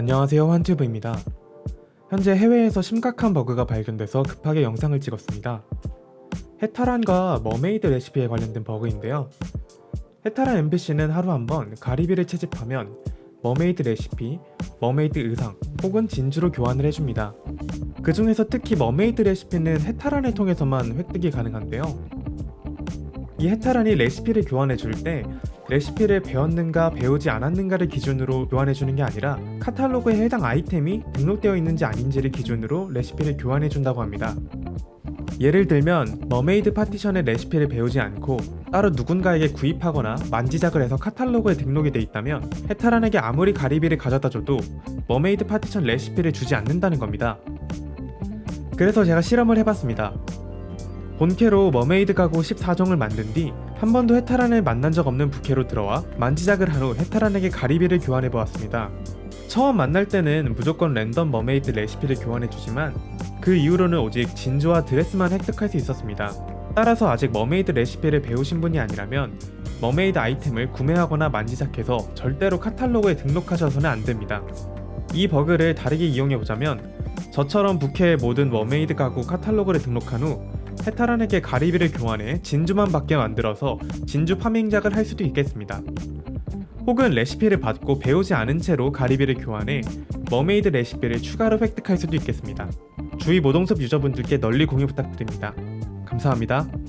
안녕하세요 환튜브입니다. 현재 해외에서 심각한 버그가 발견돼서 급하게 영상을 찍었습니다. 해탈란과 머메이드 레시피에 관련된 버그인데요. 해탈란 NPC는 하루 한 번 가리비를 채집하면 머메이드 레시피, 머메이드 의상 혹은 진주로 교환을 해줍니다. 그 중에서 특히 머메이드 레시피는 해탈란을 통해서만 획득이 가능한데요. 이 해탈란이 레시피를 교환해 줄 때 레시피를 배웠는가 배우지 않았는가를 기준으로 교환해 주는 게 아니라 카탈로그에 해당 아이템이 등록되어 있는지 아닌지를 기준으로 레시피를 교환해 준다고 합니다. 예를 들면 머메이드 파티션의 레시피를 배우지 않고 따로 누군가에게 구입하거나 만지작을 해서 카탈로그에 등록이 돼 있다면 해탈란에게 아무리 가리비를 가져다 줘도 머메이드 파티션 레시피를 주지 않는다는 겁니다. 그래서 제가 실험을 해봤습니다. 본캐로 머메이드 가구 14종을 만든 뒤 한 번도 헤타란을 만난 적 없는 부캐로 들어와 만지작을 한 후 헤타란에게 가리비를 교환해 보았습니다. 처음 만날 때는 무조건 랜덤 머메이드 레시피를 교환해 주지만 그 이후로는 오직 진주와 드레스만 획득할 수 있었습니다. 따라서 아직 머메이드 레시피를 배우신 분이 아니라면 머메이드 아이템을 구매하거나 만지작해서 절대로 카탈로그에 등록하셔서는 안 됩니다. 이 버그를 다르게 이용해 보자면 저처럼 부캐의 모든 머메이드 가구 카탈로그를 등록한 후 헤타란에게 가리비를 교환해 진주만 받게 만들어서 진주 파밍작을 할 수도 있겠습니다. 혹은 레시피를 받고 배우지 않은 채로 가리비를 교환해 머메이드 레시피를 추가로 획득할 수도 있겠습니다. 주위 모동섭 유저분들께 널리 공유 부탁드립니다. 감사합니다.